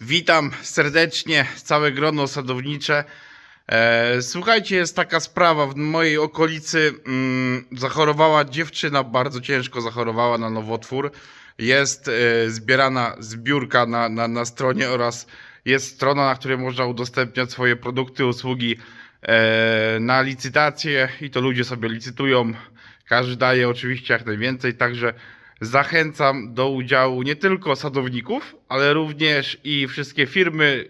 Witam serdecznie całe grono sadownicze. E, słuchajcie, jest taka sprawa. W mojej okolicy mm, zachorowała dziewczyna, bardzo ciężko zachorowała na nowotwór. Jest e, zbierana zbiórka na, na, na stronie oraz jest strona, na której można udostępniać swoje produkty, usługi e, na licytację i to ludzie sobie licytują. Każdy daje oczywiście jak najwięcej, także zachęcam do udziału nie tylko sadowników, ale również i wszystkie firmy,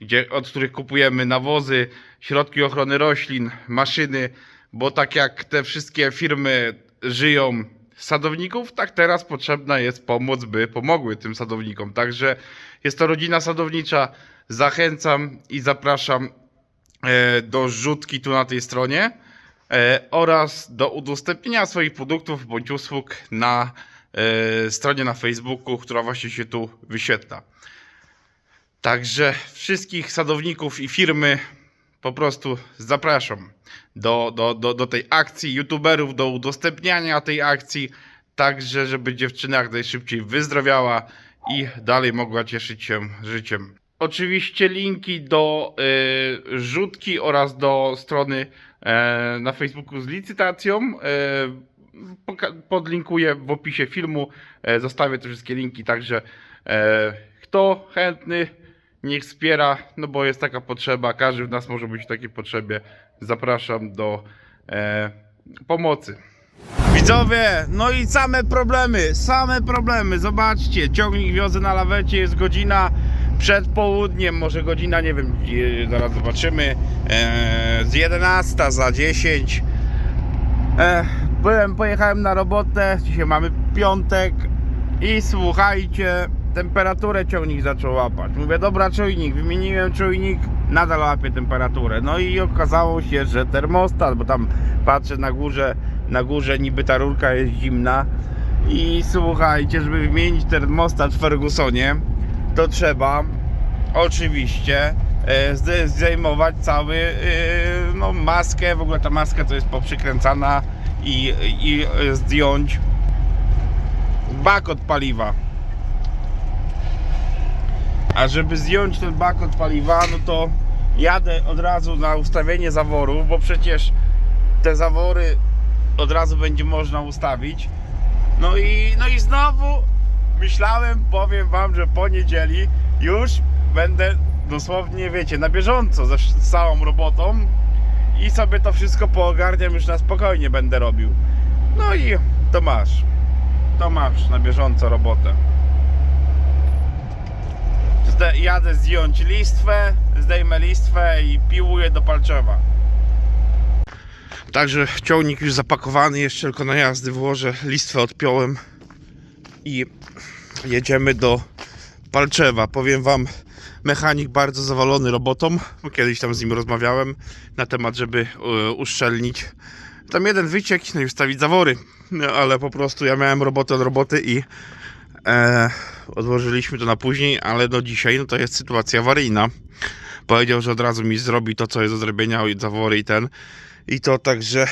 gdzie, od których kupujemy nawozy, środki ochrony roślin, maszyny, bo tak jak te wszystkie firmy żyją sadowników, tak teraz potrzebna jest pomoc, by pomogły tym sadownikom. Także jest to rodzina sadownicza. Zachęcam i zapraszam e, do rzutki tu na tej stronie oraz do udostępnienia swoich produktów bądź usług na e, stronie na Facebooku, która właśnie się tu wyświetla. Także wszystkich sadowników i firmy po prostu zapraszam do, do, do, do tej akcji, youtuberów do udostępniania tej akcji, także żeby dziewczyna jak najszybciej wyzdrowiała i dalej mogła cieszyć się życiem. Oczywiście linki do y, rzutki oraz do strony e, na Facebooku z licytacją poka- podlinkuję w opisie filmu. E, zostawię te wszystkie linki, także e, kto chętny niech wspiera, no bo jest taka potrzeba, każdy z nas może być w takiej potrzebie. Zapraszam do e, pomocy. Widzowie, no i same problemy, same problemy. Zobaczcie, ciągnik wiozę na lawecie, jest godzina przed południem, może godzina, nie wiem, e, zaraz zobaczymy, e, z 11 za 10. E, byłem, pojechałem na robotę, dzisiaj mamy piątek i słuchajcie, temperaturę ciągnik zaczął łapać. Mówię, dobra czujnik, wymieniłem czujnik, nadal łapie temperaturę. No i okazało się, że termostat, bo tam patrzę na górze, na górze niby ta rurka jest zimna i słuchajcie, żeby wymienić termostat w Fergusonie, to trzeba oczywiście e, zde- zdejmować cały e, no, maskę, w ogóle ta maska to jest poprzykręcana i, i zdjąć bak od paliwa. A żeby zdjąć ten bak od paliwa, no to jadę od razu na ustawienie zaworów, bo przecież te zawory od razu będzie można ustawić. No i, no i znowu myślałem, powiem wam, że po niedzieli już będę dosłownie, wiecie, na bieżąco ze z całą robotą i sobie to wszystko poogarniam, już na spokojnie będę robił. No i to masz. To masz na bieżąco robotę. Zde- jadę zdjąć listwę, zdejmę listwę i piłuję do Palczewa. Także ciągnik już zapakowany, jeszcze tylko na jazdy włożę, listwę odpiąłem i jedziemy do Palczewa. Powiem wam, mechanik bardzo zawalony robotą, bo kiedyś tam z nim rozmawiałem na temat, żeby e, uszczelnić tam jeden wyciek no i wstawić zawory, no, ale po prostu ja miałem robotę od roboty i e, odłożyliśmy to na później, ale do dzisiaj no to jest sytuacja awaryjna. Powiedział, że od razu mi zrobi to, co jest do zrobienia, zawory i ten. I to także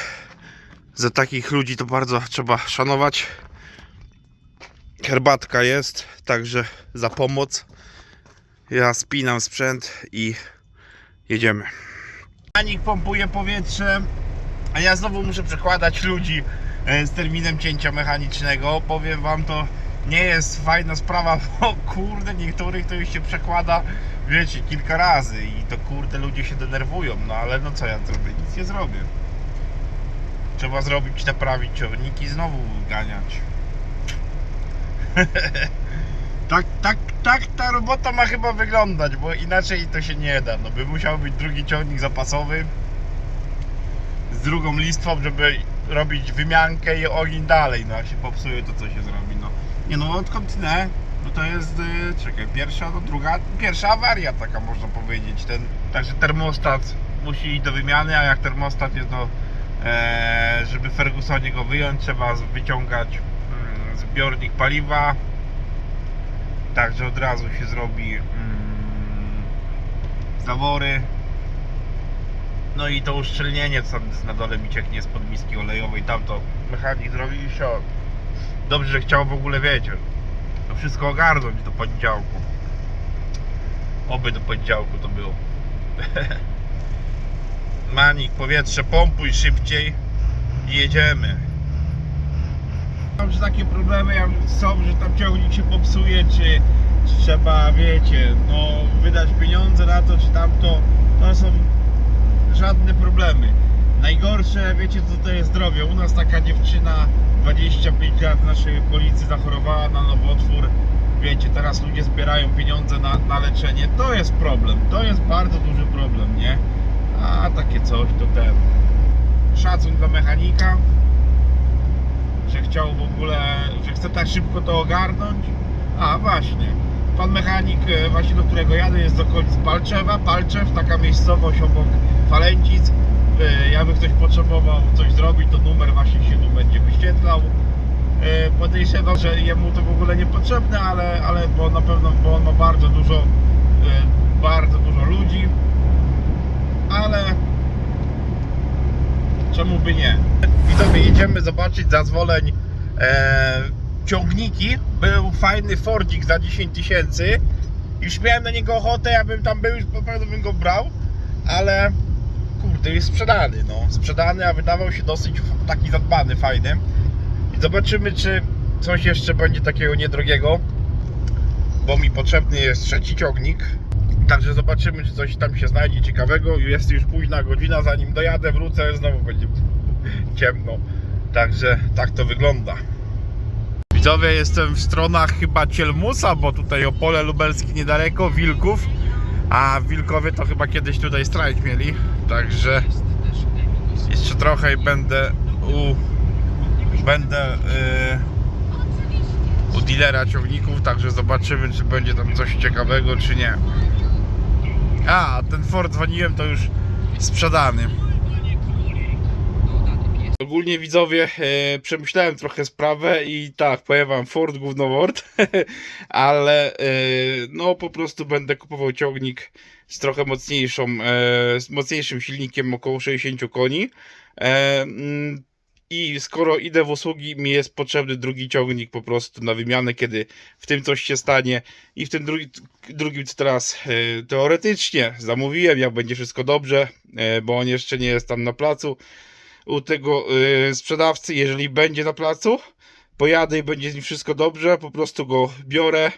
za takich ludzi to bardzo trzeba szanować. Herbatka jest, także za pomoc. Ja spinam sprzęt i jedziemy. Mechanik pompuje powietrze, a ja znowu muszę przekładać ludzi e, z terminem cięcia mechanicznego. Powiem wam, to nie jest fajna sprawa, bo kurde, niektórych to już się przekłada, wiecie, kilka razy i to kurde ludzie się denerwują, no ale no co ja zrobię? Nic nie zrobię. Trzeba zrobić, naprawić ciągniki znowu ganiać. tak, tak, tak ta robota ma chyba wyglądać, bo inaczej to się nie da. No by musiał być drugi ciągnik zapasowy z drugą listwą, żeby robić wymiankę i ogień dalej. No jak się popsuje, to co się zrobi? No nie no, odkąd tnę, no to jest, y, czekaj, pierwsza, no druga, pierwsza awaria taka można powiedzieć. Ten, także termostat musi iść do wymiany, a jak termostat jest do, e, żeby Fergusonie go wyjąć, trzeba wyciągać zbiornik paliwa. Także od razu się zrobi mm, zawory. No i to uszczelnienie, co tam na dole mi cieknie spod miski olejowej, tam to mechanik zrobił się. Dobrze, że chciał w ogóle, wiecie, to wszystko ogarnąć do poniedziałku. Oby do poniedziałku to było. Manik, powietrze, pompuj szybciej i jedziemy. Mam, że takie problemy są, że tam ciągnik się popsuje, czy, czy trzeba, wiecie, no wydać pieniądze na to, czy tamto, to są żadne problemy. Najgorsze, wiecie co to jest zdrowie. U nas taka dziewczyna 25 lat w naszej okolicy zachorowała na nowotwór. Wiecie, teraz ludzie zbierają pieniądze na, na leczenie. To jest problem. To jest bardzo duży problem, nie? A takie coś to ten. Szacun dla mechanika, że chciał w ogóle, że chce tak szybko to ogarnąć. A właśnie. Pan mechanik, e, właśnie do którego jadę, jest z okolic Palczewa. Palczew, taka miejscowość obok Falęcic. E, Jakby ktoś potrzebował coś zrobić, to numer właśnie się tu będzie wyświetlał. E, Podejrzewam, że jemu to w ogóle niepotrzebne, ale, ale bo na pewno, bo on ma bardzo dużo, bardzo dużo ludzi. Ale czemu by nie? Widzowie, jedziemy zobaczyć zezwoleń e, ciągniki. Był fajny Fordzik za 10 tysięcy. Już miałem na niego ochotę, ja bym tam był, już po pewno bym go brał, ale kurde, jest sprzedany, no. Sprzedany, a wydawał się dosyć taki zadbany, fajny. I zobaczymy, czy coś jeszcze będzie takiego niedrogiego, bo mi potrzebny jest trzeci ciągnik. Także zobaczymy, czy coś tam się znajdzie ciekawego. Jest już późna godzina, zanim dojadę, wrócę, znowu będzie ciemno. Także tak to wygląda. Widzowie, jestem w stronach chyba Cielmusa, bo tutaj Opole Lubelskie niedaleko, Wilków. A Wilkowie to chyba kiedyś tutaj strajk mieli. Także jeszcze trochę i będę u będę yy, u dealera ciągników, także zobaczymy czy będzie tam coś ciekawego czy nie. A, ten Ford dzwoniłem to już sprzedany. Ogólnie widzowie, e, przemyślałem trochę sprawę i tak, powiem wam Ford gównoword, ale e, no po prostu będę kupował ciągnik z trochę mocniejszą, e, z mocniejszym silnikiem około 60 koni. E, mm, I skoro idę w usługi, mi jest potrzebny drugi ciągnik po prostu na wymianę, kiedy w tym coś się stanie. I w tym drugi, drugim teraz e, teoretycznie zamówiłem, jak będzie wszystko dobrze, e, bo on jeszcze nie jest tam na placu u tego y, sprzedawcy, jeżeli będzie na placu, pojadę i będzie z nim wszystko dobrze, po prostu go biorę.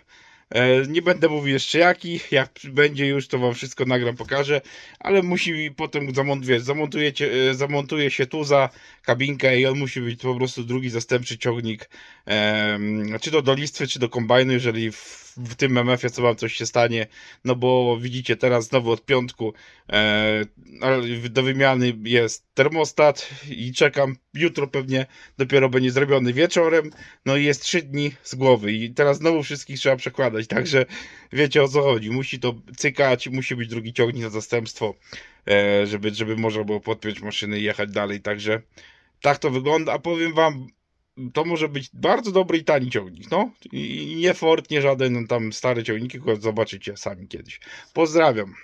E, nie będę mówił jeszcze jaki, jak będzie już to wam wszystko nagram, pokażę, ale musi potem zamontować, zamontujecie, e, zamontuje się tu za kabinkę i on musi być po prostu drugi zastępczy ciągnik, em, czy to do listwy, czy do kombajnu, jeżeli w tym MF-ie co wam coś się stanie, no bo widzicie teraz znowu od piątku e, do wymiany jest termostat i czekam, jutro pewnie dopiero będzie zrobiony wieczorem, no i jest 3 dni z głowy i teraz znowu wszystkich trzeba przekładać, także wiecie o co chodzi, musi to cykać, musi być drugi ciągnik na zastępstwo, e, żeby, żeby można było podpiąć maszyny i jechać dalej, także tak to wygląda, a powiem wam, to może być bardzo dobry i tani ciągnik, no i nie Ford, nie żaden tam stary ciągnik, tylko zobaczycie sami kiedyś. Pozdrawiam.